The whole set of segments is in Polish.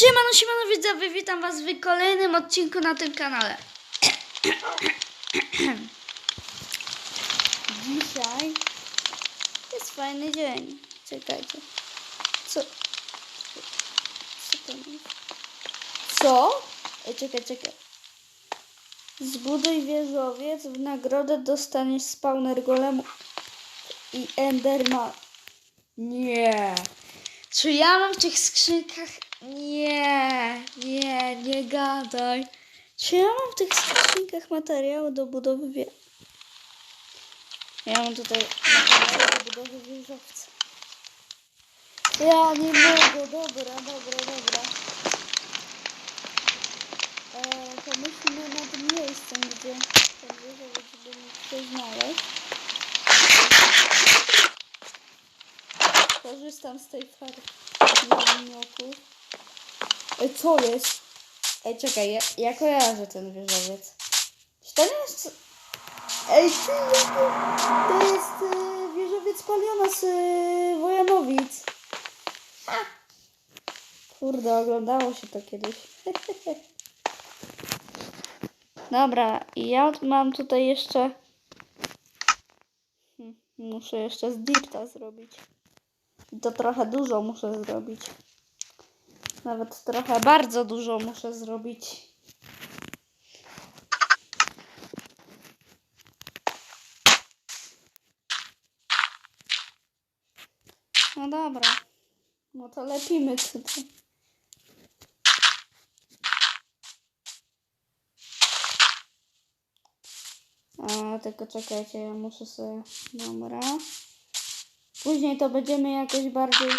Siemano, siemano widzowie, witam was w kolejnym odcinku na tym kanale. Dzisiaj jest fajny dzień. Czekajcie. Co? Co to? Co? Ej, czekaj, czekaj. Zbuduj wieżowiec, w nagrodę dostaniesz spawner golemu i enderman. Nie. Czy ja mam w tych skrzynkach? Nie, nie, nie gadaj. Czy ja mam w tych skrzynkach materiały do budowy wie... Ja mam tutaj materiały do budowy wieżowca. Ja nie mogę, dobra, dobra, dobra. E, to musimy nad miejscem, gdzie ten wieżowiec, żeby mógł się znaleźć. Korzystam z tej farby namiotu. Ej, co jest? Ej, czekaj, ja, ja kojarzę ten wieżowiec. Czy to nie jest... Ej, czy to jest y, wieżowiec Paliona z y, Wojanowic. Ha! Kurde, oglądało się to kiedyś. Dobra, i ja mam tutaj jeszcze... Hmm, Muszę jeszcze z dirta zrobić. I to trochę dużo muszę zrobić. Nawet trochę bardzo dużo muszę zrobić. No dobra. No to lepimy tutaj. A, tylko czekajcie, ja muszę sobie... Dobra. Później to będziemy jakoś bardziej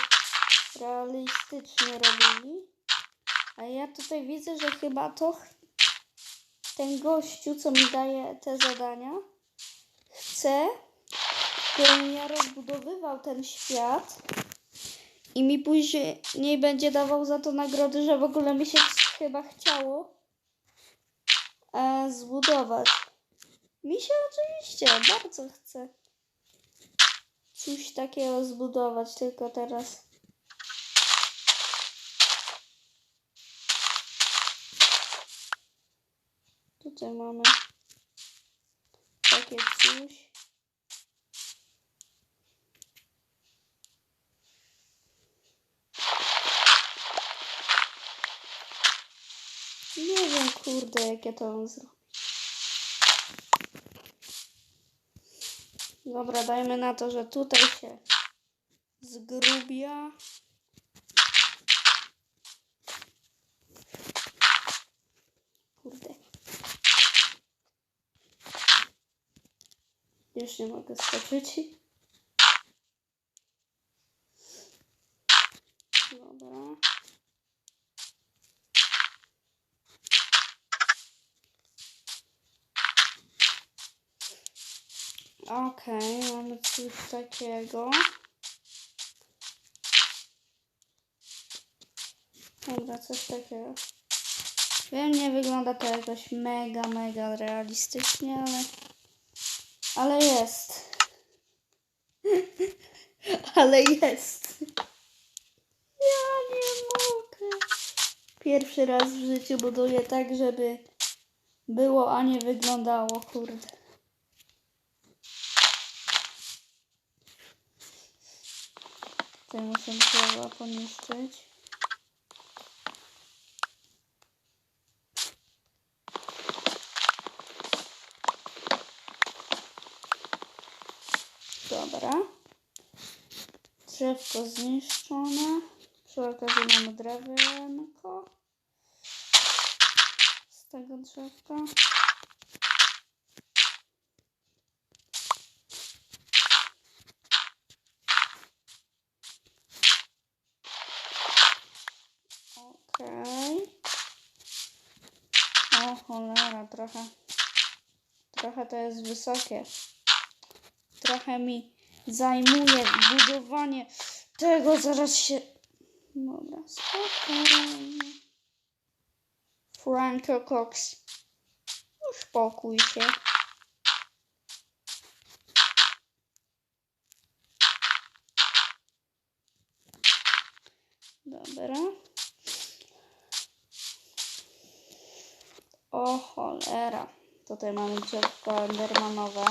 realistycznie robili. A ja tutaj widzę, że chyba to ten gościu, co mi daje te zadania, chce, żebym ja rozbudowywał ten świat i mi później będzie dawał za to nagrody, że w ogóle mi się chyba chciało e, zbudować. Mi się oczywiście bardzo chce coś takiego zbudować, tylko teraz. Tutaj mamy takie coś. Nie wiem, kurde, jak ja to mam zrobić. Dobra, dajmy na to, że tutaj się zgrubia. Kurde. Już nie mogę skoczyć. Dobra. Okej, mamy coś takiego. Dobra, coś takiego. Wiem, nie wygląda to jakoś mega, mega realistycznie. Ale jest. Ale jest. Ja nie mogę. Pierwszy raz w życiu buduję tak, żeby było, a nie wyglądało, kurde. Tutaj muszę drzewa poniszczyć. Dobra. Drzewko zniszczone. Przy okazji mamy drewienko. Z tego drzewka. Okej. O cholera, trochę. Trochę to jest wysokie. Trochę mi zajmuje budowanie tego zaraz się... Dobra, spokojnie. Franco Cox. Uspokój się. Dobra. O cholera. Tutaj mamy dziecko Endermanowe.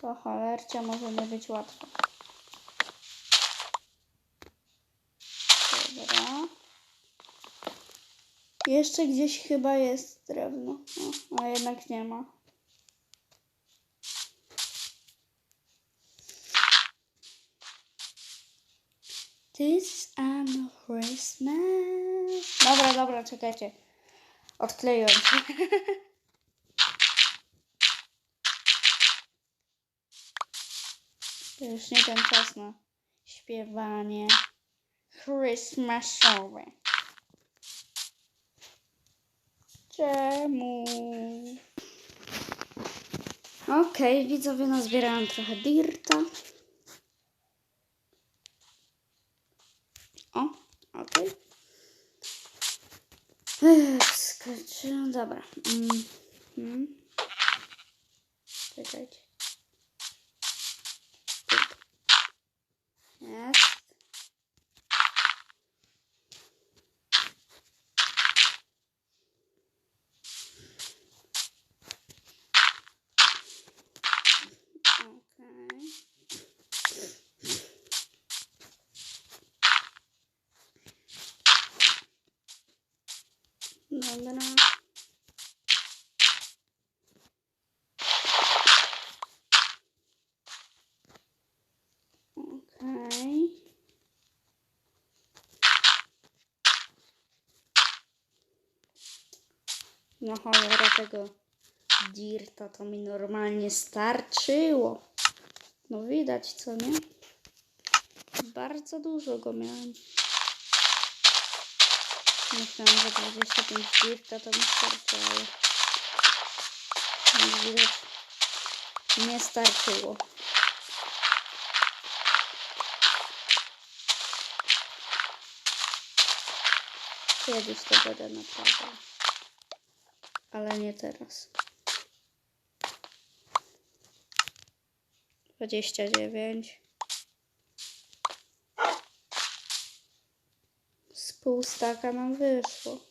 To cholercia może nie być łatwo. Dobra. Jeszcze gdzieś chyba jest drewno. No, a jednak nie ma. This I'm Christmas. Dobra, dobra, czekajcie. Odkleiłem się. To już nie ten czas na śpiewanie Christmasowe. Czemu? Okej, widzowie, nazbierałam trochę dirta. O, okej. Okay. Skoczyłam, dobra. Mm. Mm. Czekajcie. Jest. Okej. Dobra. Okej. No cholera tego dirta to mi normalnie starczyło. No widać co nie? Bardzo dużo go miałem. Myślałam, że 25 dirta to mi starczy, ale jak widać nie starczyło. Kiedyś to będę naprawiał. Ale nie teraz. 29. Z pół staka nam wyszło.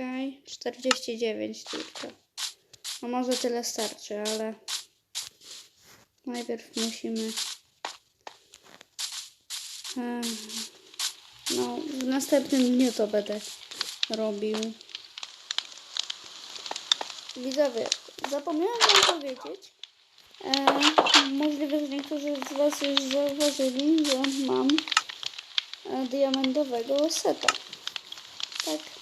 Okej, 49 tylko. No może tyle starczy, ale najpierw musimy. No, w następnym dniu to będę robił. Widzowie, zapomniałam wam powiedzieć. E, możliwe, że niektórzy z was już zauważyli, że mam e, diamentowego seta. Tak,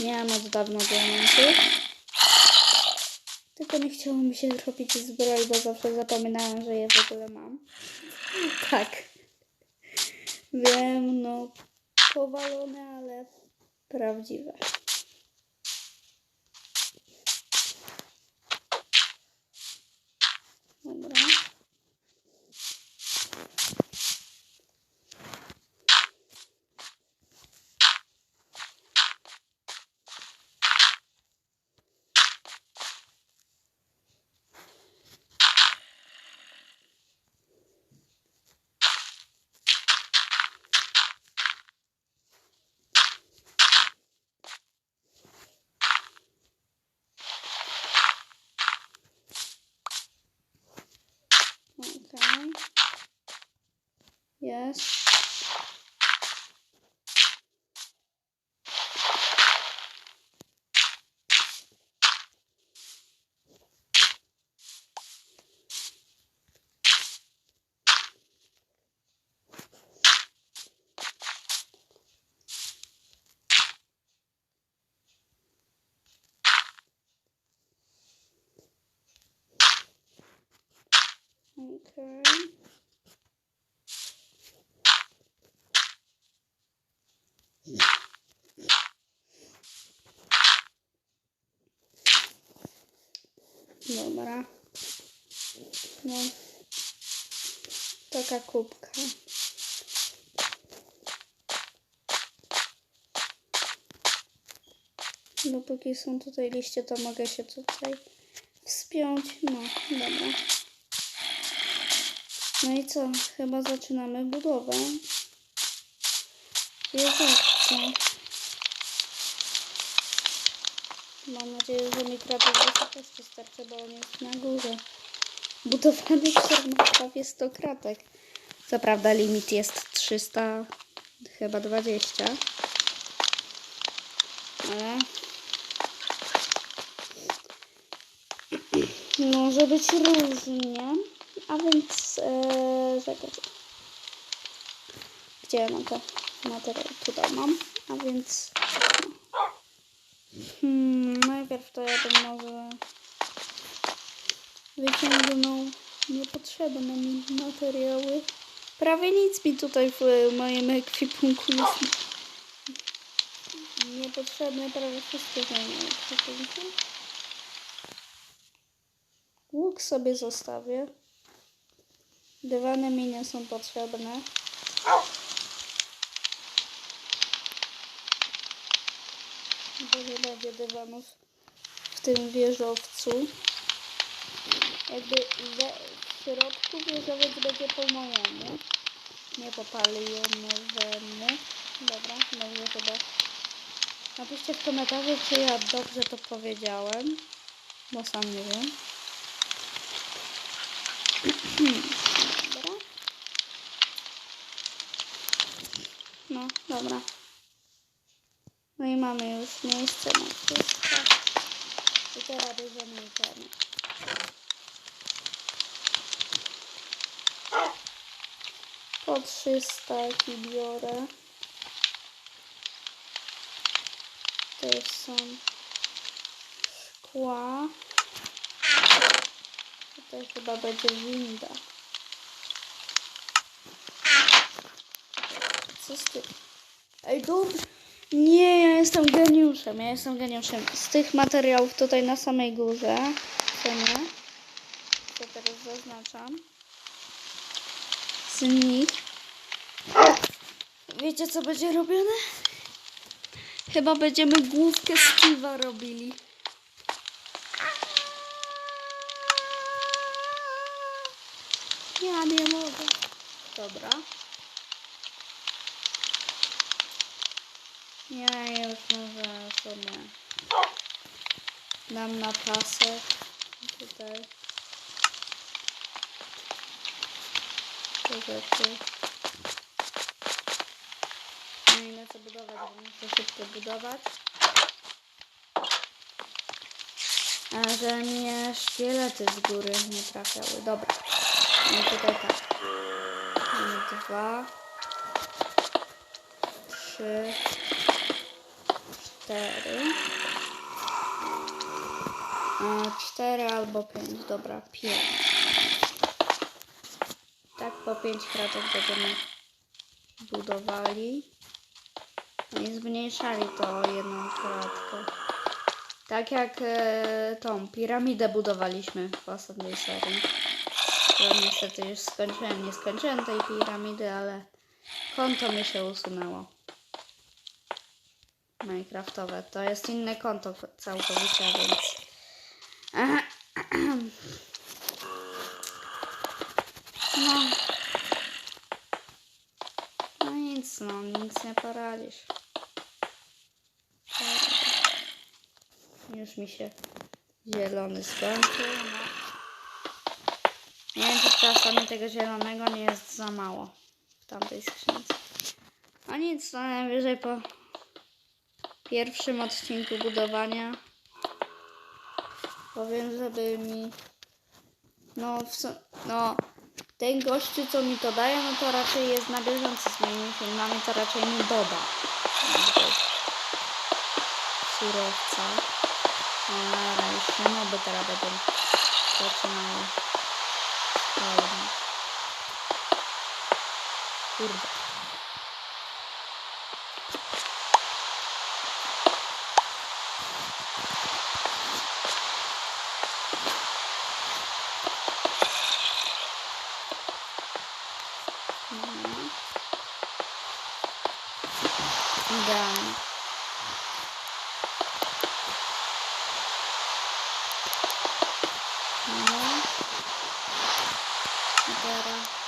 miałam od dawna diamenty. Tylko nie chciało mi się robić zbroi, bo zawsze zapominałam, że je w ogóle mam. Tak. Wiem, no powalone, ale prawdziwe. Dobra. Okay. Yes. Okay. Dobra. No. Taka kubka. Dopóki są tutaj liście, to mogę się tutaj wspiąć. No, dobra. No i co? Chyba zaczynamy budowę. Wieżowca. Mam nadzieję, że mi kratek wysokości starczy, bo on jest na górze. Budowany w jest 100 kratek. Co prawda limit jest 300, chyba 20. Ale może być różnie. A więc czekaj. Gdzie ja mam to materiał? Tutaj mam. A więc. Hmm, najpierw to ja bym może wyciągnął niepotrzebne mi materiały. Prawie nic mi tutaj w moim ekwipunku jest niepotrzebne, prawie wszystkie ekwipunku. Łuk sobie zostawię. Dywany mi nie są potrzebne. Będzie dywanów w tym wieżowcu. Jakby we, w środku wieżowiec będzie po mojemu. Nie popalionowemu. Dobra, dobrze chyba. Napiszcie w komentarzu, czy ja dobrze to powiedziałem. Bo sam nie wiem. Dobra. No, dobra. No i mamy już miejsce na wszystko. I teraz bierzemy itemy. Po 300 i biorę. To są szkła. Tutaj chyba będzie winda. Co z tym? Ej, dobrze. Nie, ja jestem geniuszem. Ja jestem geniuszem. Z tych materiałów tutaj na samej górze. Co? To teraz zaznaczam. Z nich. Wiecie co będzie robione? Chyba będziemy główkę Steve'a robili. Ja nie mogę. Dobra. Ja już może sobie dam na pasek. Tutaj. Te rzeczy. Nie ile co budować, bo muszę szybko budować. A że mnie szkielety z góry nie trafiały. Dobra. No tutaj tak. Dwa. Trzy. Cztery. A, cztery albo pięć. Dobra, pięć. Tak po pięć kratek będziemy budowali. No i zmniejszali to jedną kratkę. Tak jak e, tą piramidę budowaliśmy w ostatniej serii. Ja niestety już skończyłem, nie skończyłem tej piramidy, ale konto mi się usunęło. Minecraftowe. To jest inne konto całkowicie, więc... No. No nic, no, nic nie poradzisz. Już mi się zielony skończył. No. Nie wiem, czy czasami tego zielonego nie jest za mało w tamtej skrzynce. A nic, to najwyżej po pierwszym odcinku budowania powiem, żeby mi no, w, su- no ten gościu, co mi to daje, no to raczej jest na bieżąco z moimi filmami, to raczej mi doda surowca. No, ale już nie moby teraz będą zaczynały. Fajnie. Kurde. Mhm. Idealnie.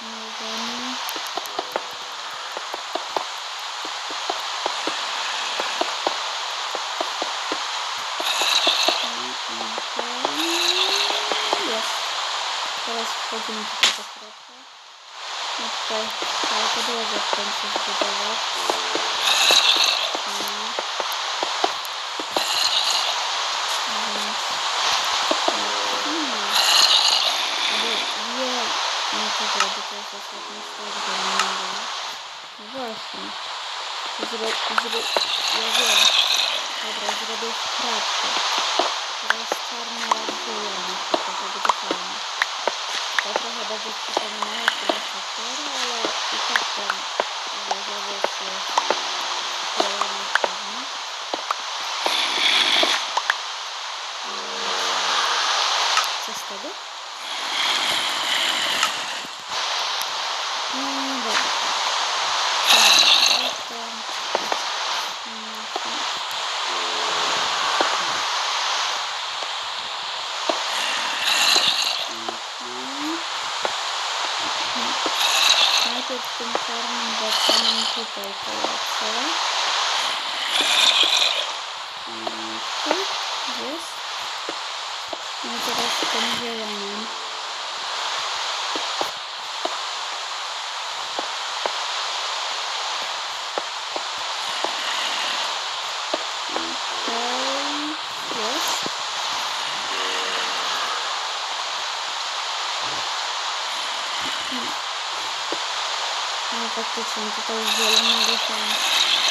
zobaczymy co to po środku. I tutaj całą podłogę w końcu zbudować. Mm. Więc... Mm. Ale wie... Nie co zrobię, to jest ostatni stary, który nie było. No Właśnie. Zro... Zro... Ja wiem. Dobra, zrobię kratkę. Teraz czarny raz zielony, tylko to będzie fajne. To trochę będzie przypominało chyba faktory, ale i tak ten różowy jest zielony czarny. Co z tego? No dobra. Dobra, to... Mm, Mhm. Najpierw tym czarnym betonem tutaj polecę. Mm, Tu jest. No i teraz tym zielonym. Okej, jest. No faktycznie tutaj zielonego są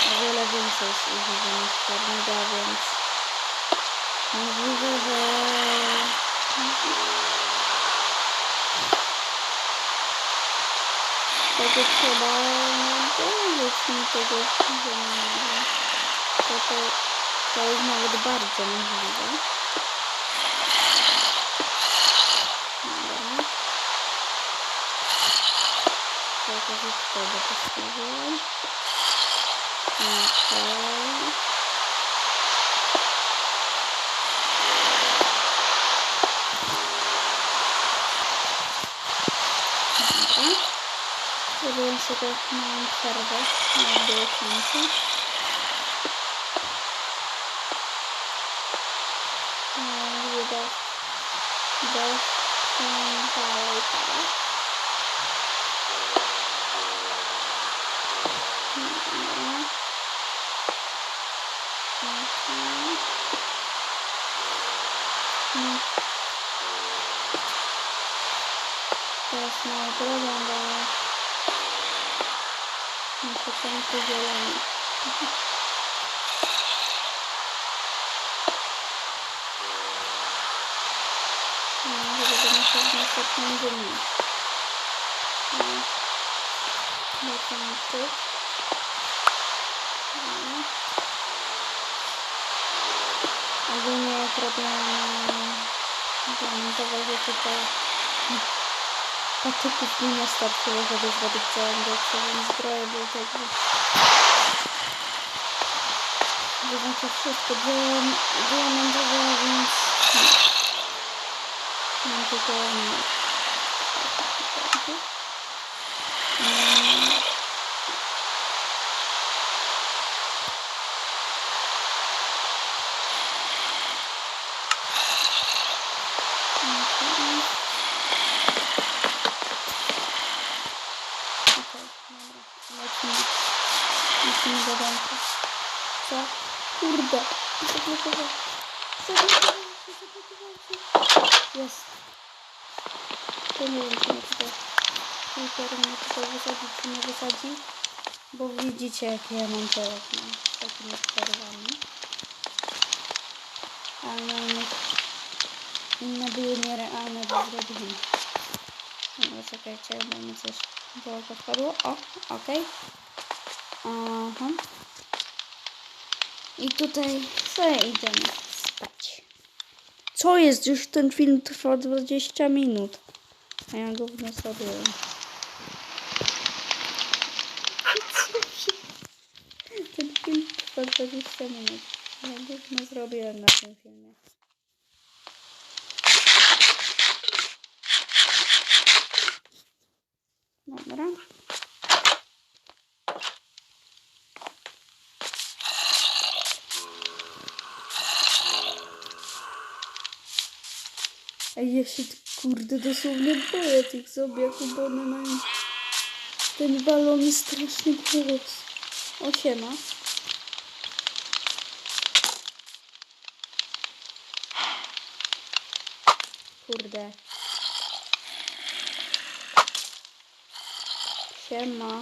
o wiele więcej jest używa niż czarnego, więc możliwe, że tego trzeba dołożyć mi tego zielonego. To, to, to jest nawet bardzo możliwe. Dobra. Tylko, że tutaj go postawiłem. Okej. Dobra. Zrobiłem sobie małą przerwę na końcu. Idę do dalej teraz. Dobra. Mhm. Mm. Teraz mały problem, bo muszę końcu zielony. No, żeby muszę w następnym dniu. No. Do końca. No. Ogólnie jak robię diamentowe rzeczy, to patyków mi nie starczyło, żeby zrobić całą więc zbroję był jakby że znaczy wszystko diam- diamentowe, więc mam tylko no, Mm. Mhm. Okej, dobra. Lecimy. Lecimy do domku. Co? Kurde. Zablokował. Zablokował się, zablokował się. Jest. To nie wiem, czy mnie tutaj Creeper mnie tutaj wysadzi, czy nie wysadzi. Bo widzicie, jakie ja mam te okna z takimi przerwami. Ale inne były nierealne do zrobienia. Dobra, czekajcie, bo mi coś w oko wpadło. O, okej. Aha. I tutaj sobie idziemy spać. Co jest? Już ten film trwa 20 minut. A ja go zrobiłem. Ten trwa 20 minut. Go nie zrobiłem na tym filmie. Dobra. Ej, ja się Kurde, dosłownie boję tych zombiaków, bo one mają ten balony straszny głos. O. Kurde. Siema.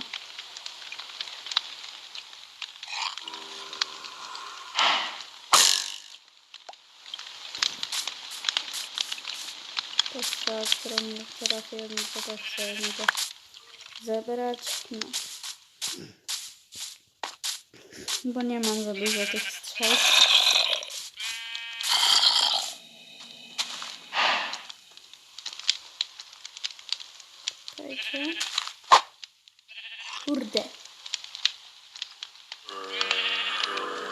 To strzała, którą trafiłem, to też mogę zebrać. No. Bo nie mam za dużo tych strzał. Czekajcie. Kurde.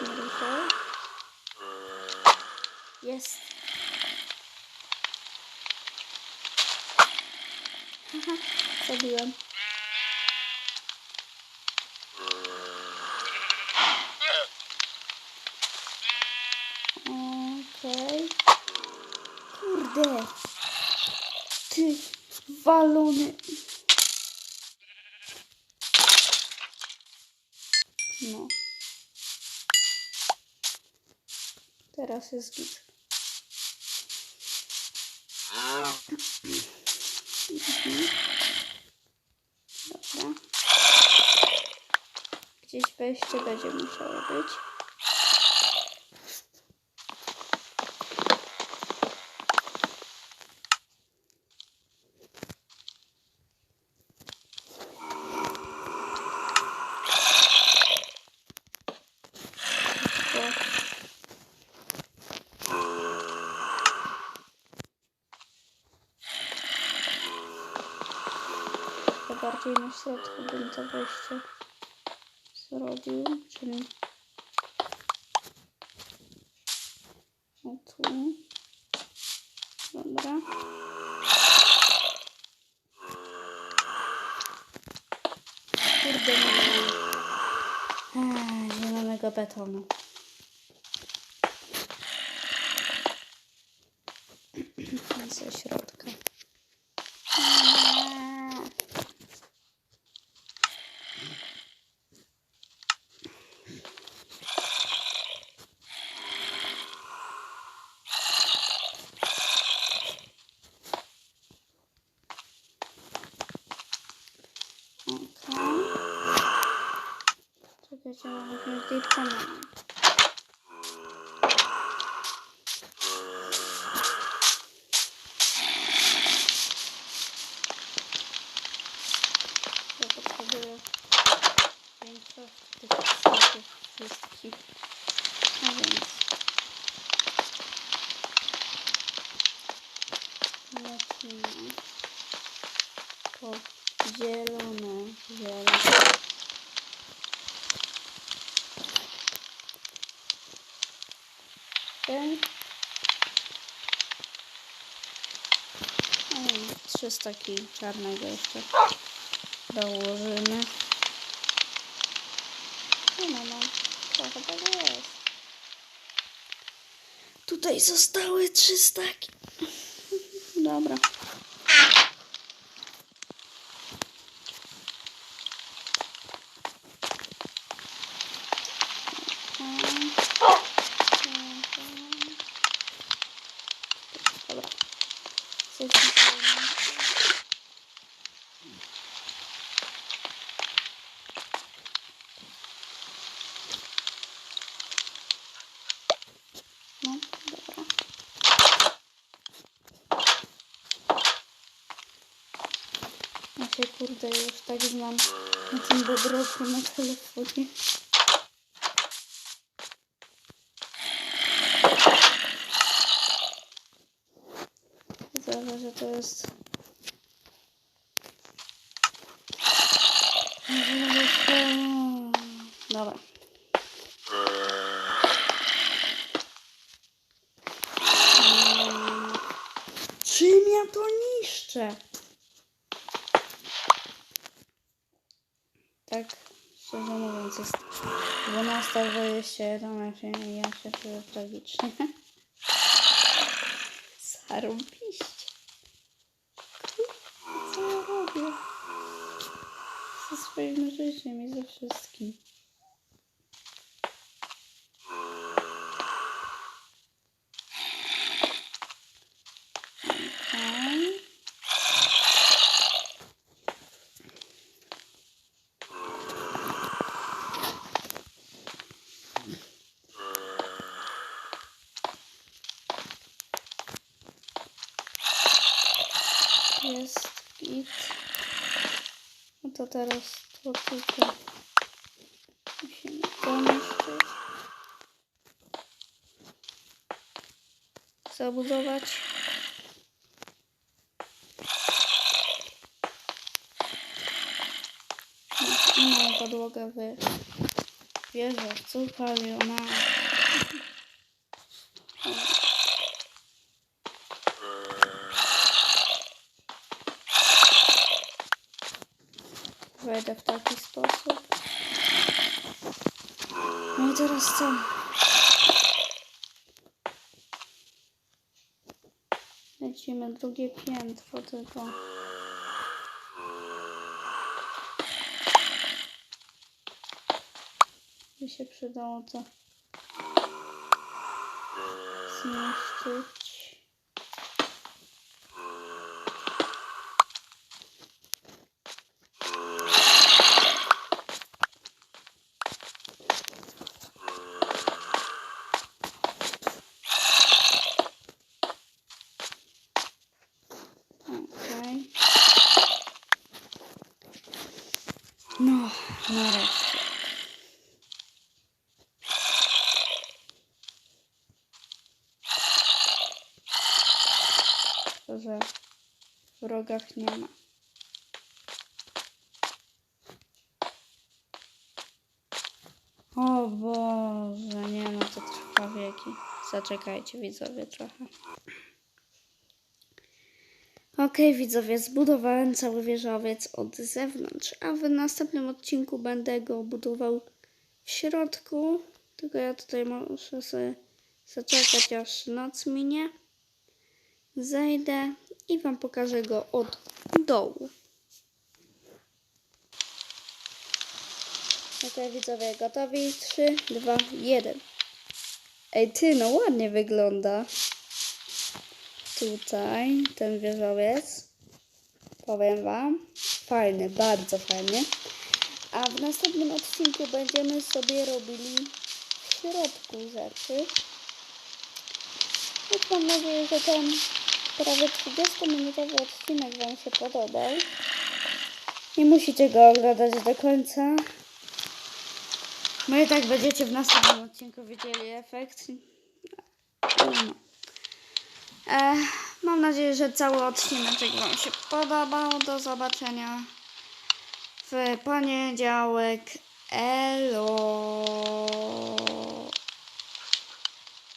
Nie ruszaj. Jest. Haha, zabiłem. Okej. Kurde. Ty walony. No. Teraz jest git. Dobra. Gdzieś wejście będzie musiało być. Tylko to bardziej na środku bym to wejście zrobił, czyli o tu. Dobra. Kurde, nie Eee, zielonego betonu. Ze środka. Eee. Okej. Czekajcie, mam jakąś dirta nie mam. Ja potrzebuję większości tych statów wszystkich. A więc... Lecimy po zielone, zielone. Ten. Trzy staki czarnego jeszcze dołożymy. No, no, trochę tego jest. Tutaj zostały trzy staki. Dobra. Zejdźmy sobie na- No, dobra. Ja się kurde już tak znam na tym tak szczerze mówiąc jest 12.21, raczej ja się czuję tragicznie. Zarobiście. Co ja robię? Ze swoim życiem i ze wszystkim. Podłogę wy wieżowców paliona. Wejdę w taki sposób. No i teraz co? Lecimy drugie piętro tylko. By się przydało to zmieścić. Okej. No, nareszcie. To, że w rogach nie ma. O Boże, nie no, to trwa wieki. Zaczekajcie widzowie trochę. Okej, widzowie, zbudowałem cały wieżowiec od zewnątrz, a w następnym odcinku będę go budował w środku. Tylko ja tutaj muszę sobie zaczekać, aż noc minie. Zejdę i Wam pokażę go od dołu. Okej, widzowie, gotowi? 3, 2, 1. Ej, ty, no ładnie wygląda tutaj ten wieżowiec. Powiem Wam. Fajny, bardzo fajny. A w następnym odcinku będziemy sobie robili w środku rzeczy. Więc mam nadzieję, że ten prawie 30-minutowy odcinek Wam się podobał. Nie musicie go oglądać do końca. No i tak będziecie w następnym odcinku widzieli efekt. E, mam nadzieję, że cały odcinek Wam się podobał. Do zobaczenia w poniedziałek. Elo.